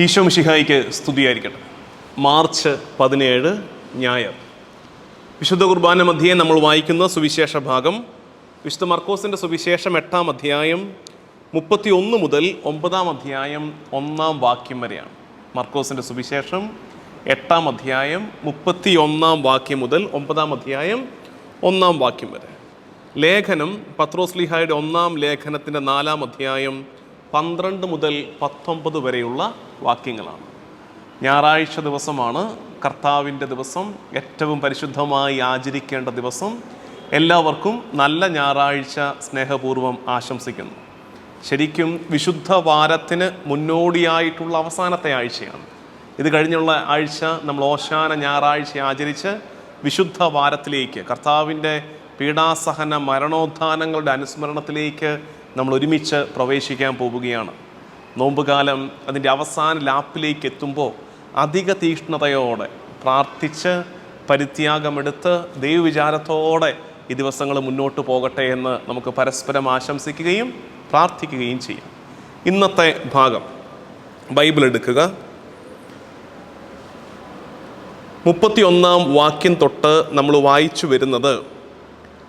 ഈശോ മിഷിഹായിക്ക് സ്തുതിയായിരിക്കട്ടെ. മാർച്ച് പതിനേഴ് ഞായർ. വിശുദ്ധ കുർബാന മധ്യേ നമ്മൾ വായിക്കുന്ന സുവിശേഷ ഭാഗം വിശുദ്ധ മർക്കോസിന്റെ സുവിശേഷം എട്ടാം അധ്യായം മുപ്പത്തി ഒന്ന് മുതൽ ഒമ്പതാം അധ്യായം ഒന്നാം വാക്യം വരെയാണ്. മർക്കോസിന്റെ സുവിശേഷം എട്ടാം അധ്യായം മുപ്പത്തി ഒന്നാം വാക്യം മുതൽ ഒമ്പതാം അധ്യായം ഒന്നാം വാക്യം വരെ. ലേഖനം പത്രോസ്ലിഹായുടെ ഒന്നാം ലേഖനത്തിന്റെ നാലാം അധ്യായം പന്ത്രണ്ട് മുതൽ പത്തൊമ്പത് വരെയുള്ള വാക്യങ്ങളാണ്. ഞായറാഴ്ച ദിവസമാണ് കർത്താവിന്റെ ദിവസം. ഏറ്റവും പരിശുദ്ധമായി ആചരിക്കേണ്ട ദിവസം. എല്ലാവർക്കും നല്ല ഞായറാഴ്ച സ്നേഹപൂർവം ആശംസിക്കുന്നു. ശരിക്കും വിശുദ്ധ വാരത്തിന് മുന്നോടിയായിട്ടുള്ള അവസാനത്തെ ആഴ്ചയാണ്. ഇത് കഴിഞ്ഞുള്ള ആഴ്ച നമ്മൾ ഓശാന ഞായറാഴ്ച ആചരിച്ച് വിശുദ്ധ വാരത്തിലേക്ക് കർത്താവിന്റെ പീഡാസഹന മരണോത്ഥാനങ്ങളുടെ അനുസ്മരണത്തിലേക്ക് നമ്മൾ ഒരുമിച്ച് പ്രവേശിക്കാൻ പോവുകയാണ്. നോമ്പുകാലം അതിന്റെ അവസാന ലാപ്പിലേക്ക് എത്തുമ്പോൾ അധിക തീക്ഷ്ണതയോടെ പ്രാർത്ഥിച്ച് പരിത്യാഗമെടുത്ത് ദൈവവിചാരത്തോടെ ഈ ദിവസങ്ങൾ മുന്നോട്ട് പോകട്ടെ എന്ന് നമുക്ക് പരസ്പരം ആശംസിക്കുകയും പ്രാർത്ഥിക്കുകയും ചെയ്യാം. ഇന്നത്തെ ഭാഗം ബൈബിൾ എടുക്കുക. മുപ്പത്തിയൊന്നാം വാക്യം തൊട്ട് നമ്മൾ വായിച്ചു വരുന്നത്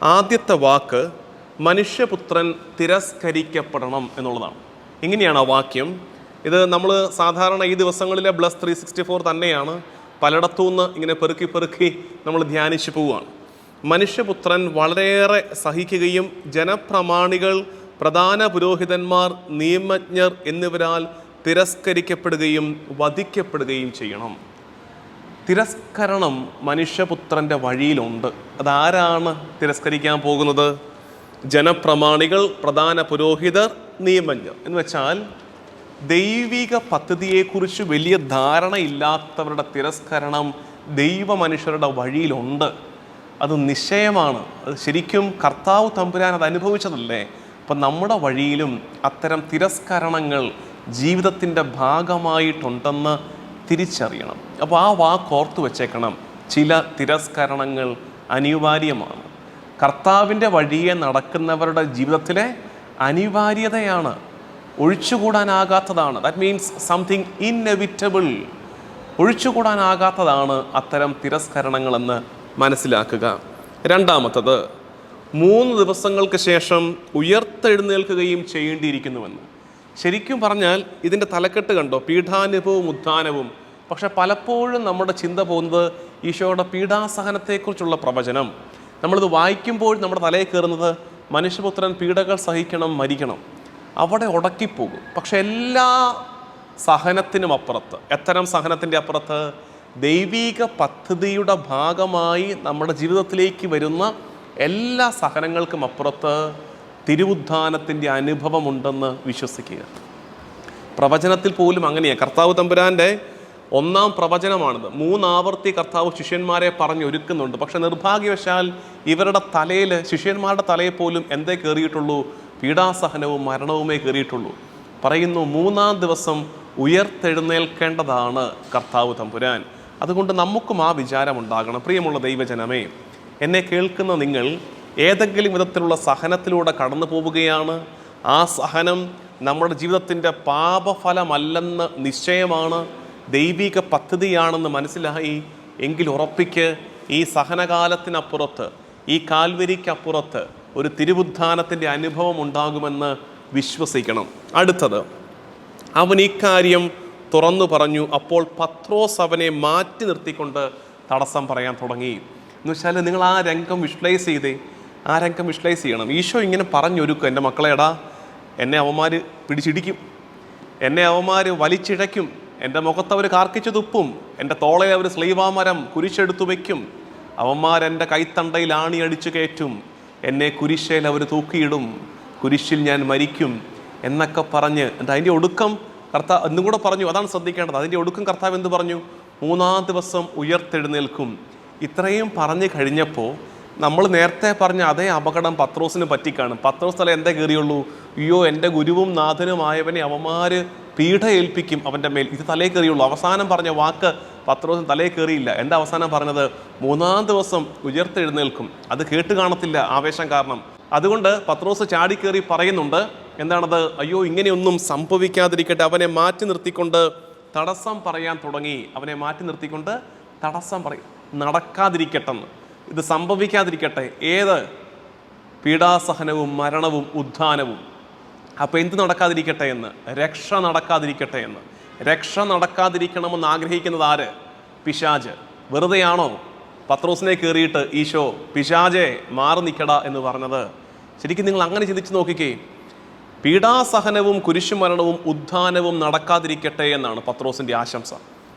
ആദ്യത്തെ വാക്ക് മനുഷ്യപുത്രൻ തിരസ്കരിക്കപ്പെടണം എന്നുള്ളതാണ്. ഇങ്ങനെയാണ് ആ വാക്യം. ഇത് നമ്മൾ സാധാരണ ഈ ദിവസങ്ങളിലെ ബ്ലസ് ത്രീ സിക്സ്റ്റി ഫോർ തന്നെയാണ്. പലയിടത്തുനിന്ന് ഇങ്ങനെ പെറുക്കി പെറുക്കി നമ്മൾ ധ്യാനിച്ചു പോവുകയാണ്. മനുഷ്യപുത്രൻ വളരെയേറെ സഹിക്കുകയും ജനപ്രമാണികൾ പ്രധാന പുരോഹിതന്മാർ നിയമജ്ഞർ എന്നിവരാൽ തിരസ്കരിക്കപ്പെടുകയും വധിക്കപ്പെടുകയും ചെയ്യണം. തിരസ്കരണം മനുഷ്യപുത്രന്റെ വഴിയിലുണ്ട്. അതാരാണ് തിരസ്കരിക്കാൻ പോകുന്നത്? ജനപ്രമാണികൾ പ്രധാന പുരോഹിതർ നിയമജ്ഞർ എന്ന് വെച്ചാൽ ദൈവിക പദ്ധതിയെക്കുറിച്ച് വലിയ ധാരണ ഇല്ലാത്തവരുടെ തിരസ്കരണം ദൈവ മനുഷ്യരുടെ വഴിയിലുണ്ട്. അത് നിശ്ചയമാണ്. അത് ശരിക്കും കർത്താവ് തമ്പുരാൻ അത് അനുഭവിച്ചതല്ലേ? അപ്പം നമ്മുടെ വഴിയിലും അത്തരം തിരസ്കരണങ്ങൾ ജീവിതത്തിന്റെ ഭാഗമായിട്ടുണ്ടെന്ന് തിരിച്ചറിയണം. അപ്പോൾ ആ വാക്ക് ഓർത്തു വച്ചേക്കണം. ചില തിരസ്കരണങ്ങൾ അനിവാര്യമാണ്. കർത്താവിന്റെ വഴിയെ നടക്കുന്നവരുടെ ജീവിതത്തിലെ അനിവാര്യതയാണ്. ഒഴിച്ചുകൂടാനാകാത്തതാണ്. ദാറ്റ് മീൻസ് സംതിങ് ഇന്നെവിറ്റബിൾ ഒഴിച്ചുകൂടാനാകാത്തതാണ് അത്തരം തിരസ്കരണങ്ങളെന്ന് മനസ്സിലാക്കുക. രണ്ടാമത്തത് മൂന്ന് ദിവസങ്ങൾക്ക് ശേഷം ഉയർത്തെഴുന്നേൽക്കുകയും ചെയ്യേണ്ടിയിരിക്കുന്നുവെന്ന്. ശരിക്കും പറഞ്ഞാൽ ഇതിന്റെ തലക്കെട്ട് കണ്ടോ? പീഠാനുഭവവും ഉദ്ധാനവും പക്ഷെ പലപ്പോഴും നമ്മുടെ ചിന്ത പോകുന്നത് ഈശോയുടെ പീഡാസഹനത്തെക്കുറിച്ചുള്ള പ്രവചനം. നമ്മളിത് വായിക്കുമ്പോൾ നമ്മുടെ തലയിൽ കയറുന്നത് മനുഷ്യപുത്രൻ പീഡകൾ സഹിക്കണം മരിക്കണം. അവിടെ ഉടക്കിപ്പോകും പക്ഷെ എല്ലാ സഹനത്തിനും അപ്പുറത്ത് എത്തരം സഹനത്തിന്റെ അപ്പുറത്ത്? ദൈവീക പദ്ധതിയുടെ ഭാഗമായി നമ്മുടെ ജീവിതത്തിലേക്ക് വരുന്ന എല്ലാ സഹനങ്ങൾക്കും അപ്പുറത്ത് തിരുവുദ്ധാനത്തിന്റെ അനുഭവമുണ്ടെന്ന് വിശ്വസിക്കുക. പ്രവചനത്തിൽ പോലും അങ്ങനെയാണ് കർത്താവ് തമ്പുരാന്റെ ഒന്നാം പ്രവചനമാണിത്. മൂന്നാവർത്തി കർത്താവ് ശിഷ്യന്മാരെ പറഞ്ഞ് ഒരുക്കുന്നുണ്ട്. പക്ഷെ നിർഭാഗ്യവശാൽ ഇവരുടെ തലയിൽ ശിഷ്യന്മാരുടെ തലയിൽ പോലും എന്തേ കയറിയിട്ടുള്ളൂ പീഡാസഹനവും മരണവുമേ കയറിയിട്ടുള്ളൂ പറയുന്നു മൂന്നാം ദിവസം ഉയർത്തെഴുന്നേൽക്കേണ്ടതാണ് കർത്താവ് തമ്പുരാൻ. അതുകൊണ്ട് നമുക്കും ആ വിചാരമുണ്ടാകണം പ്രിയമുള്ള ദൈവജനമേ എന്നെ കേൾക്കുന്ന നിങ്ങൾ ഏതെങ്കിലും വിധത്തിലുള്ള സഹനത്തിലൂടെ കടന്നു പോവുകയാണ്. ആ സഹനം നമ്മുടെ ജീവിതത്തിന്റെ പാപഫലമല്ലെന്ന് നിശ്ചയമാണ്. ദൈവിക പദ്ധതിയാണെന്ന് മനസ്സിലായി. എങ്കിൽ ഉറപ്പിക്ക് ഈ സഹനകാലത്തിനപ്പുറത്ത് ഈ കാൽവരിക്കപ്പുറത്ത് ഒരു തിരുവുദ്ധാനത്തിന്റെ അനുഭവം ഉണ്ടാകുമെന്ന് വിശ്വസിക്കണം. അടുത്തത് അവൻ ഇക്കാര്യം തുറന്നു പറഞ്ഞു. അപ്പോൾ പത്രോസ് അവനെ മാറ്റി നിർത്തിക്കൊണ്ട് തടസ്സം പറയാൻ തുടങ്ങി. എന്ന് വെച്ചാൽ നിങ്ങൾ ആ രംഗം വിഷ്വലൈസ് ചെയ്തേ. ആ രംഗം വിഷ്വലൈസ് ചെയ്യണം. ഈശോ ഇങ്ങനെ പറഞ്ഞൊരുക്കും എന്റെ മക്കളെടാ എന്നെ അവന്മാർ പിടിച്ചിടിക്കും. എന്നെ അവന്മാർ വലിച്ചിഴയ്ക്കും. എന്റെ മുഖത്ത് അവർ കാർക്കിച്ചു തുപ്പും എന്റെ തോളയിൽ അവർ സ്ലീവാമരം കുരിശെടുത്തു വയ്ക്കും. അവന്മാരെന്റെ കൈത്തണ്ടയിൽ ആണി അടിച്ചു കയറ്റും എന്നെ കുരിശേൽ അവർ തൂക്കിയിടും കുരിശിൽ ഞാൻ മരിക്കും എന്നൊക്കെ പറഞ്ഞ് എന്താ അതിന്റെ ഒടുക്കം കർത്താവ് എന്നും കൂടെ പറഞ്ഞു അതാണ് ശ്രദ്ധിക്കേണ്ടത്. അതിന്റെ ഒടുക്കം കർത്താവ് എന്ത് പറഞ്ഞു? മൂന്നാം ദിവസം ഉയർത്തെഴുന്നേൽക്കും. ഇത്രയും പറഞ്ഞു കഴിഞ്ഞപ്പോൾ നമ്മൾ നേരത്തെ പറഞ്ഞ അതേ അപകടം പത്രോസിന് പറ്റിക്കാണ്. പത്രോസ് തല എന്തേ കയറിയുള്ളൂ? അയ്യോ എന്റെ ഗുരുവും നാഥനുമായവനെ അവന്മാര് പീഡ ഏൽപ്പിക്കും അവന്റെ മേൽ. ഇത് തലേ കയറിയുള്ളൂ. അവസാനം പറഞ്ഞ വാക്ക് പത്രോസിന് തലേ കയറിയില്ല. എന്താ അവസാനം പറഞ്ഞത്? മൂന്നാം ദിവസം ഉയർത്തെഴുന്നേൽക്കും. അത് കേട്ട് കാണത്തില്ല ആവേശം കാരണം. അതുകൊണ്ട് പത്രോസ് ചാടിക്കേറി പറയുന്നുണ്ട്. എന്താണത്? അയ്യോ ഇങ്ങനെയൊന്നും സംഭവിക്കാതിരിക്കട്ടെ. അവനെ മാറ്റി നിർത്തിക്കൊണ്ട് തടസ്സം പറയാൻ തുടങ്ങി. അവനെ മാറ്റി നിർത്തിക്കൊണ്ട് തടസ്സം പറയും നടക്കാതിരിക്കട്ടെന്ന്. ഇത് സംഭവിക്കാതിരിക്കട്ടെ. ഏത്? പീഡാസഹനവും മരണവും ഉത്ഥാനവും അപ്പോൾ എന്ത് നടക്കാതിരിക്കട്ടെ എന്ന്? രക്ഷ നടക്കാതിരിക്കട്ടെ എന്ന്. രക്ഷ നടക്കാതിരിക്കണമെന്ന് ആഗ്രഹിക്കുന്നത് ആര്? പിശാജ്. വെറുതെയാണോ? പത്രോസിനെ കയറിയിട്ട് ഈശോ പിശാജെ മാറി നിൽക്കട എന്ന് പറഞ്ഞത്. ശരിക്കും നിങ്ങൾ അങ്ങനെ ചിന്തിച്ച് നോക്കിക്കേ. പീഡാസഹനവും കുരിശുമരണവും ഉദ്ധാനവും നടക്കാതിരിക്കട്ടെ എന്നാണ് പത്രോസിന്റെ ആശംസ.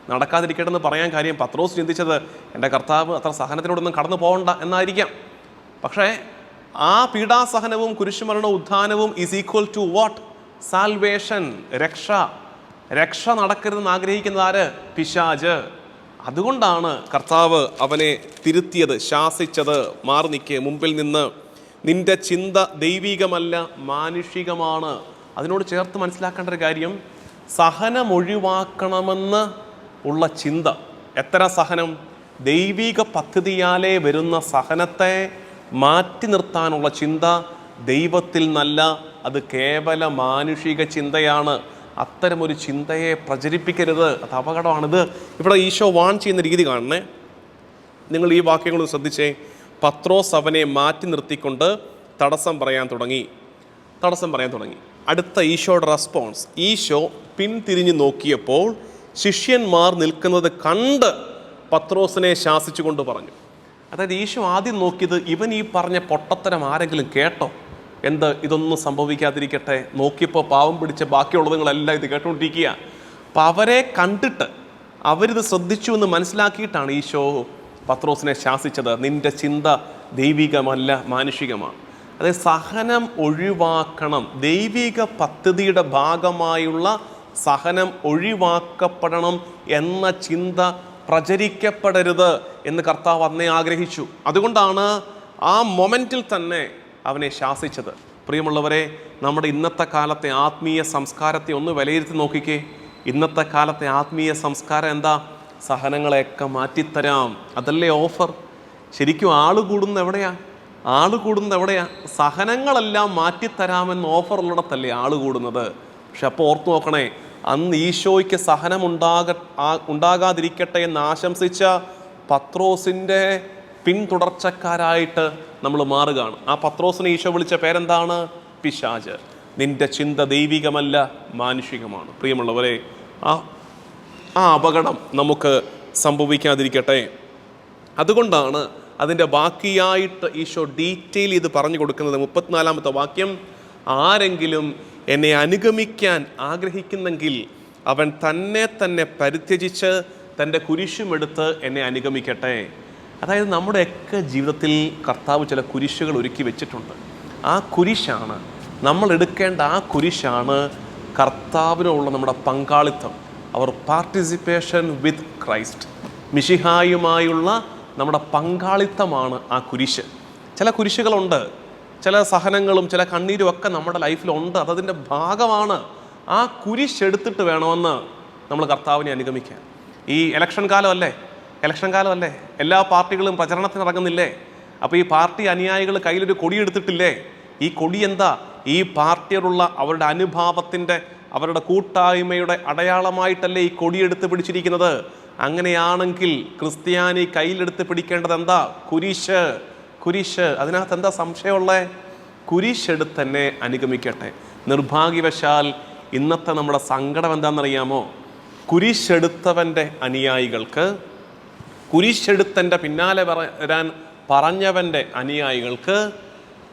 നടക്കാതിരിക്കട്ടെ എന്ന് പറയാൻ കാര്യം പത്രോസ് ചിന്തിച്ചത് എന്റെ കർത്താവ് അത്ര സഹനത്തിനോടൊന്നും കടന്നു പോകണ്ട എന്നായിരിക്കാം. പക്ഷേ ആ പീഡാസഹനവും കുരിശുമരണവും ഉത്ഥാനവും is equal to what salvation രക്ഷ. രക്ഷ നടക്കരുതെന്ന് ആഗ്രഹിക്കുന്നത് ആര്? പിശാജ്. അതുകൊണ്ടാണ് കർത്താവ് അവനെ തിരുത്തിയത് ശാസിച്ചത് മാറി നിൽക്കെ. മുമ്പിൽ നിന്ന് നിന്റെ ചിന്ത ദൈവികമല്ല മാനുഷികമാണ്. അതിനോട് ചേർത്ത് മനസ്സിലാക്കേണ്ട ഒരു കാര്യം സഹനം ഒഴിവാക്കണമെന്ന് ഉള്ള ചിന്ത. എത്ര സഹനം? ദൈവിക പദ്ധതിയാലേ വരുന്ന സഹനത്തെ മാറ്റി നിർത്താനുള്ള ചിന്ത ദൈവത്തിൽ നല്ല അത് കേവല മാനുഷിക ചിന്തയാണ്. അത്തരമൊരു ചിന്തയെ പ്രചരിപ്പിക്കരുത്. അത് അപകടമാണിത്. ഇവിടെ ഈശോ വാൺ ചെയ്യുന്ന രീതി കാണണേ. നിങ്ങൾ ഈ വാക്യങ്ങൾ ശ്രദ്ധിച്ചേ. പത്രോസ് അവനെ മാറ്റി നിർത്തിക്കൊണ്ട് തടസ്സം പറയാൻ തുടങ്ങി. തടസ്സം പറയാൻ തുടങ്ങി. അടുത്ത ഈശോയുടെ റെസ്പോൺസ്. ഈശോ പിന്തിരിഞ്ഞു നോക്കിയപ്പോൾ ശിഷ്യന്മാർ നിൽക്കുന്നത് കണ്ട് പത്രോസിനെ ശാസിച്ചുകൊണ്ട് പറഞ്ഞു. അതായത് ഈശോ ആദ്യം നോക്കിയത് ഇവൻ ഈ പറഞ്ഞ പൊട്ടത്തരം ആരെങ്കിലും കേട്ടോ? എന്ത്? ഇതൊന്നും സംഭവിക്കാതിരിക്കട്ടെ. നോക്കിയപ്പോൾ പാവം പിടിച്ച ബാക്കിയുള്ളതുങ്ങളെല്ലാം ഇത് കേട്ടുകൊണ്ടിരിക്കുക അപ്പം അവരെ കണ്ടിട്ട് അവരിത് ശ്രദ്ധിച്ചു എന്ന് മനസ്സിലാക്കിയിട്ടാണ് ഈശോ പത്രോസിനെ ശാസിച്ചത്. നിന്റെ ചിന്ത ദൈവികമല്ല മാനുഷികമാണ് അതായത് സഹനം ഒഴിവാക്കണം. ദൈവിക പദ്ധതിയുടെ ഭാഗമായുള്ള സഹനം ഒഴിവാക്കപ്പെടണം എന്ന ചിന്ത പ്രചരിക്കപ്പെടരുത്. എന്ന് കർത്താവ് അന്നേ ആഗ്രഹിച്ചു. അതുകൊണ്ടാണ് ആ മൊമെന്റിൽ തന്നെ അവനെ ശാസിച്ചത്. പ്രിയമുള്ളവരെ നമ്മുടെ ഇന്നത്തെ കാലത്തെ ആത്മീയ സംസ്കാരത്തെ ഒന്ന് വിലയിരുത്തി നോക്കിക്കേ. ഇന്നത്തെ കാലത്തെ ആത്മീയ സംസ്കാരം എന്താ? സഹനങ്ങളെയൊക്കെ മാറ്റിത്തരാം. അതല്ലേ ഓഫർ? ശരിക്കും ആൾ കൂടുന്ന എവിടെയാ? ആൾ കൂടുന്ന എവിടെയാ? സഹനങ്ങളെല്ലാം മാറ്റിത്തരാമെന്ന് ഓഫർ ഉള്ളിടത്തല്ലേ ആൾ കൂടുന്നത്. പക്ഷെ അപ്പോൾ ഓർത്തു നോക്കണേ അന്ന് ഈശോയ്ക്ക് സഹനം ഉണ്ടാക ഉണ്ടാകാതിരിക്കട്ടെ എന്ന് ആശംസിച്ച പത്രോസിന്റെ പിന്തുടർച്ചക്കാരായിട്ട് നമ്മൾ മാറുകയാണ്. ആ പത്രോസിനെ ഈശോ വിളിച്ച പേരെന്താണ്? പിശാജ് നിന്റെ ചിന്ത ദൈവികമല്ല മാനുഷികമാണ്. പ്രിയമുള്ളവരെ ആ ആ അപകടം നമുക്ക് സംഭവിക്കാതിരിക്കട്ടെ. അതുകൊണ്ടാണ് അതിന്റെ ബാക്കിയായിട്ട് ഈശോ ഡീറ്റെയിൽ ഇത് പറഞ്ഞു കൊടുക്കുന്നത്. മുപ്പത്തിനാലാമത്തെ വാക്യം ആരെങ്കിലും എന്നെ അനുഗമിക്കാൻ ആഗ്രഹിക്കുന്നെങ്കിൽ അവൻ തന്നെ തന്നെ പരിത്യജിച്ച് തന്റെ കുരിശുമെടുത്ത് എന്നെ അനുഗമിക്കട്ടെ. അതായത് നമ്മുടെയൊക്കെ ജീവിതത്തിൽ കർത്താവ് ചില കുരിശുകൾ ഒരുക്കി വെച്ചിട്ടുണ്ട്. ആ കുരിശാണ് നമ്മൾ എടുക്കേണ്ട ആ കുരിശാണ് കർത്താവിനുള്ള നമ്മുടെ പങ്കാളിത്തം. അവർ പാർട്ടിസിപ്പേഷൻ വിത്ത് ക്രൈസ്റ്റ് മിഷിഹായുമായുള്ള നമ്മുടെ പങ്കാളിത്തമാണ് ആ കുരിശ്. ചില കുരിശുകളുണ്ട് ചില സഹനങ്ങളും ചില കണ്ണീരും ഒക്കെ നമ്മുടെ ലൈഫിലുണ്ട്. അതതിന്റെ ഭാഗമാണ് ആ കുരിശെടുത്തിട്ട് വേണമെന്ന് നമ്മൾ കർത്താവിനെ അനുഗമിക്കാൻ. ഈ ഇലക്ഷൻ കാലമല്ലേ? ഇലക്ഷൻ കാലമല്ലേ? എല്ലാ പാർട്ടികളും പ്രചരണത്തിന് ഇറങ്ങുന്നില്ലേ? അപ്പോൾ ഈ പാർട്ടി അനുയായികൾ കയ്യിലൊരു കൊടി എടുത്തിട്ടില്ലേ ഈ കൊടി എന്താ? ഈ പാർട്ടിയോടുള്ള അവരുടെ അനുഭാവത്തിന്റെ അവരുടെ കൂട്ടായ്മയുടെ അടയാളമായിട്ടല്ലേ ഈ കൊടിയെടുത്ത് പിടിച്ചിരിക്കുന്നത്? അങ്ങനെയാണെങ്കിൽ ക്രിസ്ത്യാനി കയ്യിലെടുത്ത് പിടിക്കേണ്ടത് എന്താ? കുരിശ്. കുരിശ്. അതിനകത്ത് എന്താ സംശയമുള്ളേ? കുരിശെടുത്ത് അനുഗമിക്കട്ടെ. നിർഭാഗ്യവശാൽ ഇന്നത്തെ നമ്മുടെ സങ്കടം എന്താണെന്നറിയാമോ? കുരിശെടുത്തവന്റെ അനുയായികൾക്ക് കുരിശെടുത്തന്റെ പിന്നാലെ വരാൻ പറഞ്ഞവന്റെ അനുയായികൾക്ക്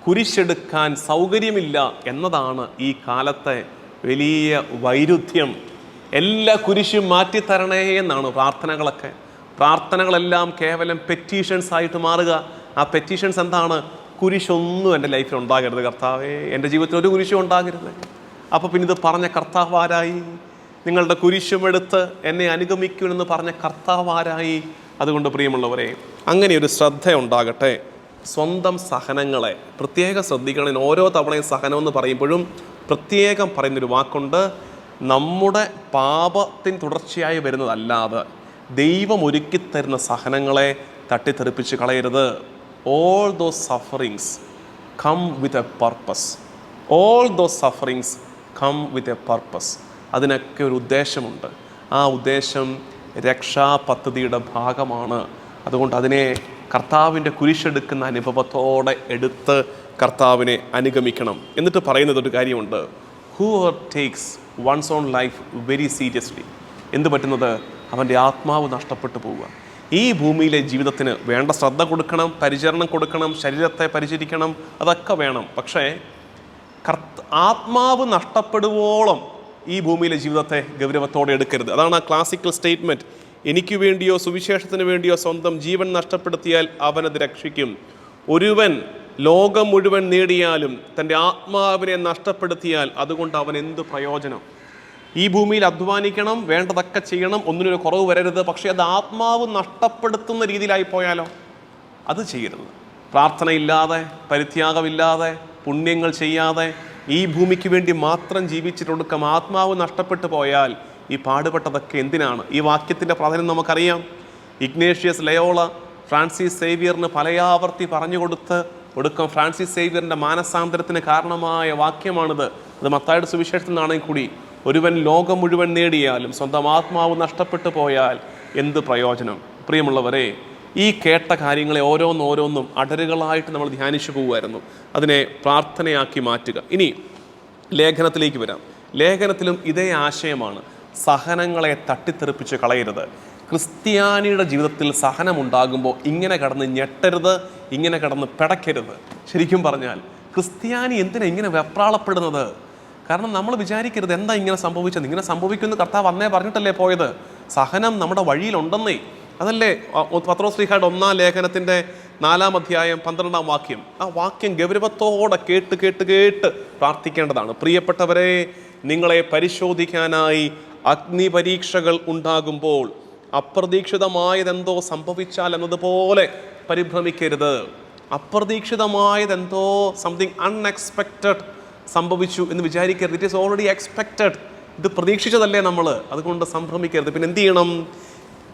കുരിശെടുക്കാൻ സൗകര്യമില്ല എന്നതാണ് ഈ കാലത്തെ വലിയ വൈരുദ്ധ്യം. എല്ലാ കുരിശും മാറ്റിത്തരണേ എന്നാണ് പ്രാർത്ഥനകളൊക്കെ. പ്രാർത്ഥനകളെല്ലാം കേവലം പെറ്റീഷൻസ് ആയിട്ട് മാറുക. ആ പെറ്റീഷൻസ് എന്താണ്? കുരിശൊന്നും എന്റെ ലൈഫിൽ ഉണ്ടാകരുത് കർത്താവേ. എന്റെ ജീവിതത്തിൽ ഒരു കുരിശും ഉണ്ടാകരുത്. അപ്പോൾ പിന്നെ ഇത് പറഞ്ഞ കർത്താവ് ആരായി? നിങ്ങളുടെ കുരിശുമെടുത്ത് എന്നെ അനുഗമിക്കുമെന്ന് പറഞ്ഞ കർത്താവാരായി അതുകൊണ്ട് പ്രിയമുള്ളവരെ അങ്ങനെ ഒരു ശ്രദ്ധ ഉണ്ടാകട്ടെ. സ്വന്തം സഹനങ്ങളെ പ്രത്യേകം ശ്രദ്ധിക്കണം ഓരോ തവണയും സഹനം എന്ന് പറയുമ്പോഴും പ്രത്യേകം പറയുന്നൊരു വാക്കുണ്ട്. നമ്മുടെ പാപത്തിൻ തുടർച്ചയായി വരുന്നതല്ലാതെ ദൈവം ഒരുക്കിത്തരുന്ന സഹനങ്ങളെ തട്ടിത്തെറിപ്പിച്ച് കളയരുത്. All those sufferings come with a purpose all those sufferings come with a purpose അതിനൊക്കെ ഒരു ഉദ്ദേശമുണ്ട്. ആ ഉദ്ദേശം രക്ഷാ പദ്ധതിയുടെ ഭാഗമാണ്. അതുകൊണ്ട് അതിനെ കർത്താവിന്റെ കുരിശെടുക്കുന്ന അനുഭവത്തോടെ എടുത്ത് കർത്താവിനെ അനുഗമിക്കണം. എന്നിട്ട് പറയുന്നത് ഒരു കാര്യമുണ്ട്. Who takes one's own life very seriously എന്ത് പറ്റുന്നത്? അവന്റെ ആത്മാവ് നഷ്ടപ്പെട്ടു പോവുക. ഈ ഭൂമിയിലെ ജീവിതത്തിന് വേണ്ട ശ്രദ്ധ കൊടുക്കണം പരിചരണം കൊടുക്കണം ശരീരത്തെ പരിചരിക്കണം അതൊക്കെ വേണം. പക്ഷേ കർത്ത ആത്മാവ് നഷ്ടപ്പെടുവോളം ഈ ഭൂമിയിലെ ജീവിതത്തെ ഗൗരവത്തോടെ എടുക്കരുത്. അതാണ് ആ ക്ലാസിക്കൽ സ്റ്റേറ്റ്മെന്റ് എനിക്ക് വേണ്ടിയോ സുവിശേഷത്തിന് വേണ്ടിയോ സ്വന്തം ജീവൻ നഷ്ടപ്പെടുത്തിയാൽ അവനത് രക്ഷിക്കും. ഒരുവൻ ലോകം മുഴുവൻ നേടിയാലും തന്റെ ആത്മാവിനെ നഷ്ടപ്പെടുത്തിയാൽ അതുകൊണ്ട് അവൻ എന്ത് പ്രയോജനം? ഈ ഭൂമിയിൽ അധ്വാനിക്കണം വേണ്ടതൊക്കെ ചെയ്യണം ഒന്നിനൊരു കുറവ് വരരുത്. പക്ഷേ അത് ആത്മാവ് നഷ്ടപ്പെടുത്തുന്ന രീതിയിലായി പോയാലോ? അത് ചെയ്യരുത്. പ്രാർത്ഥനയില്ലാതെ പരിത്യാഗമില്ലാതെ പുണ്യങ്ങൾ ചെയ്യാതെ ഈ ഭൂമിക്ക് വേണ്ടി മാത്രം ജീവിച്ചിട്ടൊടുക്കം ആത്മാവ് നഷ്ടപ്പെട്ടു പോയാൽ ഈ പാടുപെട്ടതൊക്കെ എന്തിനാണ്? ഈ വാക്യത്തിന്റെ പ്രാധാന്യം നമുക്കറിയാം. ഇഗ്നേഷ്യസ് ലയോള ഫ്രാൻസിസ് സേവിയറിന് പലയാവർത്തി പറഞ്ഞു കൊടുത്ത് ഒടുക്കം ഫ്രാൻസിസ് സേവിയറിന്റെ മാനസാന്തരത്തിന് കാരണമായ വാക്യമാണിത്. അത് മത്തായുടെ സുവിശേഷത്തിൽ നിന്നാണെങ്കിൽ കൂടി ഒരുവൻ ലോകം മുഴുവൻ നേടിയാലും സ്വന്തം ആത്മാവ് നഷ്ടപ്പെട്ടു പോയാൽ എന്ത് പ്രയോജനം? പ്രിയമുള്ളവരെ ഈ കേട്ട കാര്യങ്ങളെ ഓരോന്നോരോന്നും അടരുകളായിട്ട് നമ്മൾ ധ്യാനിച്ചു പോകുമായിരുന്നു അതിനെ പ്രാർത്ഥനയാക്കി മാറ്റുക. ഇനി ലേഖനത്തിലേക്ക് വരാം. ലേഖനത്തിലും ഇതേ ആശയമാണ്. സഹനങ്ങളെ തട്ടിത്തെറിപ്പിച്ച് കളയരുത്. ക്രിസ്ത്യാനിയുടെ ജീവിതത്തിൽ സഹനമുണ്ടാകുമ്പോൾ ഇങ്ങനെ കടന്ന് ഞെട്ടരുത് ഇങ്ങനെ കടന്ന് പിടയ്ക്കരുത് ശരിക്കും പറഞ്ഞാൽ ക്രിസ്ത്യാനി എന്തിനാ ഇങ്ങനെ വെപ്രാളപ്പെടുന്നത്? കാരണം നമ്മൾ വിചാരിക്കരുത് എന്താ ഇങ്ങനെ സംഭവിച്ചത്? ഇങ്ങനെ സംഭവിക്കുമെന്ന് കർത്താവ് അന്നേ പറഞ്ഞിട്ടല്ലേ പോയത്? സഹനം നമ്മുടെ വഴിയിലുണ്ടെന്നേ. അതല്ലേ പത്രോശ്രീഹയുടെ ഒന്നാം ലേഖനത്തിന്റെ നാലാം അധ്യായം പന്ത്രണ്ടാം വാക്യം. ആ വാക്യം ഗൗരവത്തോടെ കേട്ട് കേട്ട് കേട്ട് പ്രാർത്ഥിക്കേണ്ടതാണ്. പ്രിയപ്പെട്ടവരെ നിങ്ങളെ പരിശോധിക്കാനായി അഗ്നി പരീക്ഷകൾ ഉണ്ടാകുമ്പോൾ അപ്രതീക്ഷിതമായതെന്തോ സംഭവിച്ചാൽ എന്നതുപോലെ പരിഭ്രമിക്കരുത്. അപ്രതീക്ഷിതമായതെന്തോ സംതിങ് അൺഎക്സ്പെക്റ്റഡ് സംഭവിച്ചു എന്ന് വിചാരിക്കരുത്. ഇറ്റ് ഈസ് ഓൾറെഡി എക്സ്പെക്റ്റഡ് ഇത് പ്രതീക്ഷിച്ചതല്ലേ നമ്മൾ? അതുകൊണ്ട് സംഭ്രമിക്കരുത്. പിന്നെ എന്ത് ചെയ്യണം?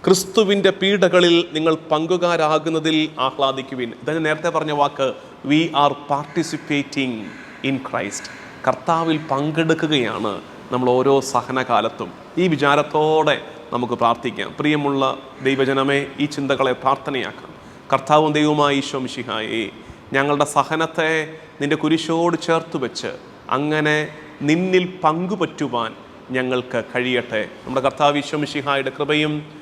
ക്രിസ്തുവിന്റെ പീഡകളിൽ നിങ്ങൾ പങ്കുകാരാകുന്നതിൽ ആഹ്ലാദിക്കുവിൻ. ഇതാണ് നേരത്തെ പറഞ്ഞ വാക്ക് we are participating in Christ കർത്താവിൽ പങ്കെടുക്കുകയാണ് നമ്മൾ ഓരോ സഹനകാലത്തും. ഈ വിചാരത്തോടെ നമുക്ക് പ്രാർത്ഥിക്കാം. പ്രിയമുള്ള ദൈവജനമേ ഈ ചിന്തകളെ പ്രാർത്ഥനയാക്കാം. കർത്താവും ദൈവമായ ഈശോ മിശിഹായേ ഞങ്ങളുടെ സഹനത്തെ നിന്റെ കുരിശോട് ചേർത്ത് വെച്ച് അങ്ങനെ നിന്നിൽ പങ്കുപറ്റുവാൻ ഞങ്ങൾക്ക് കഴിയട്ടെ. നമ്മുടെ കർത്താവ് ഈശോ മിശിഹായുടെ കൃപയും